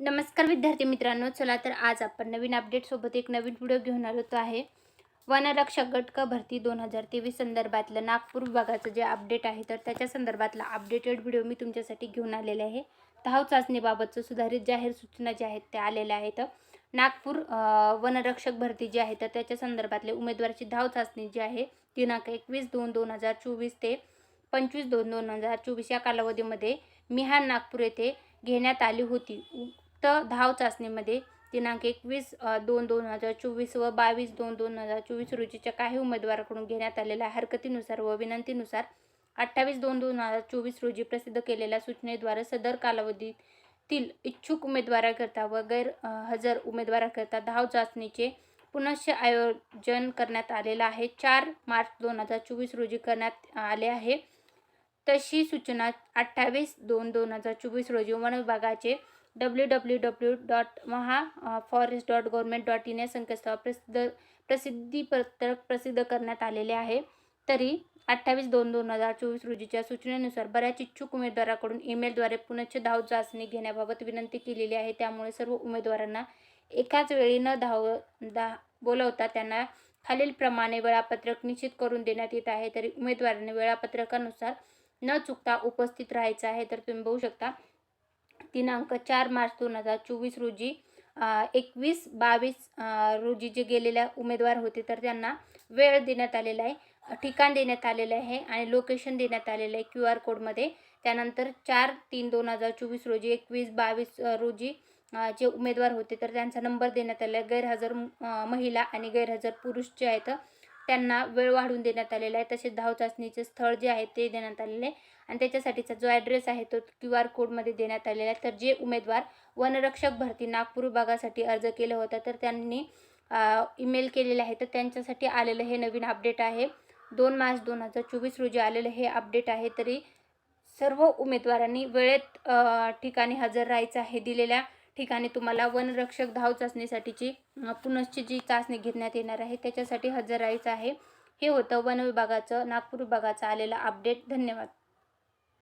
नमस्कार विद्यार्थी मित्रांनो चला तर आज आपण नवीन अपडेटसोबत एक नवीन व्हिडिओ घेऊन आलो तो आहे. वनरक्षक गटक भरती दोन हजार तेवीस संदर्भातलं नागपूर विभागाचं जे अपडेट आहे तर त्याच्या संदर्भातला अपडेटेड व्हिडिओ मी तुमच्यासाठी घेऊन आलेले आहे. धाव चाचणीबाबतचं सुधारित जाहीर सूचना ज्या आहेत त्या आलेल्या आहेत. नागपूर वनरक्षक भरती जी आहे तर त्याच्या संदर्भातले उमेदवाराची धाव चाचणी जी आहे दिनांक एकवीस दोन दोन हजार चोवीस ते पंचवीस दोन दोन हजार चोवीस या कालावधीमध्ये मिहान नागपूर येथे घेण्यात आली होती. धाव चाचणीमध्ये दिनांक एकवीस दोन दोन हजार चोवीस व बावीस दोन दोन हजार चोवीस रोजीच्या काही उमेदवाराकडून घेण्यात आलेल्या हरकतीनुसार व विनंतीनुसार अठ्ठावीस दोन दोन हजार चोवीस रोजी प्रसिद्ध केलेल्या सूचनेद्वारे सदर कालावधीतील इच्छुक उमेदवाराकरता व गैर हजर उमेदवाराकरता धाव चाचणीचे पुनश्च आयोजन करण्यात आलेलं आहे. चार मार्च दोन हजार चोवीस रोजी करण्यात आले आहे. तशी सूचना अठ्ठावीस दोन दोन हजार चोवीस रोजी वन विभागाचे W W W dot Maha forest dot government dot in या संकेतस्थळावर प्रसिद्ध प्रसिद्धीपत्रक प्रसिद्ध करण्यात आलेले आहे. तरी अठ्ठावीस दोन दोन हजार चोवीस रोजीच्या सूचनेनुसार बऱ्याच इच्छुक उमेदवाराकडून ईमेलद्वारे पुनश्च धाव चाचणी घेण्याबाबत विनंती केलेली आहे. त्यामुळे सर्व उमेदवारांना एकाच वेळी न धाव दा बोलवता त्यांना खालीलप्रमाणे वेळापत्रक निश्चित करून देण्यात येत आहे. तरी उमेदवारांनी वेळापत्रकानुसार न चुकता उपस्थित राहायचं आहे. तर तुम्ही बघू शकता दिनांक चार मार्च दोन हजार चोवीस रोजी एकवीस बावीस रोजी जे गेलेल्या उमेदवार होते तर त्यांना वेळ देण्यात आलेला आहे ठिकाण देण्यात आलेलं आहे आणि लोकेशन देण्यात आलेलं आहे क्यू आर कोडमध्ये त्यानंतर चार तीन दोन हजार चोवीस रोजी एकवीस बावीस रोजी जे उमेदवार होते तर त्यांचा नंबर देण्यात आला आहे. गैरहजर महिला आणि गैरहजर पुरुष जे आहेत त्यांना वेळ वाढवून देण्यात आलेला आहे. तसेच धाव चाचणीचे स्थळ जे आहे ते देण्यात आलेले आहे. आणि त्याच्यासाठीचा जो ॲड्रेस आहे तो क्यू आर कोडमध्ये देण्यात आलेला आहे. तर जे उमेदवार वनरक्षक भरती नागपूर विभागासाठी अर्ज केला होता तर त्यांनी ईमेल केलेला आहे. तर त्यांच्यासाठी आलेलं हे नवीन अपडेट आहे. दोन मार्च दोन हजार चोवीस रोजी आलेलं हे अपडेट आहे. तरी सर्व उमेदवारांनी वेळेत ठिकाणी हजर राहायचं आहे. दिलेल्या ठिकाणी तुम्हाला वनरक्षक धाव चाचणीसाठीची पुनश्च जी चाचणी घेण्यात येणार आहे त्याच्यासाठी हजर राहायचं आहे. हे होतं वन विभागाचं नागपूर विभागाचं आलेलं अपडेट धन्यवाद.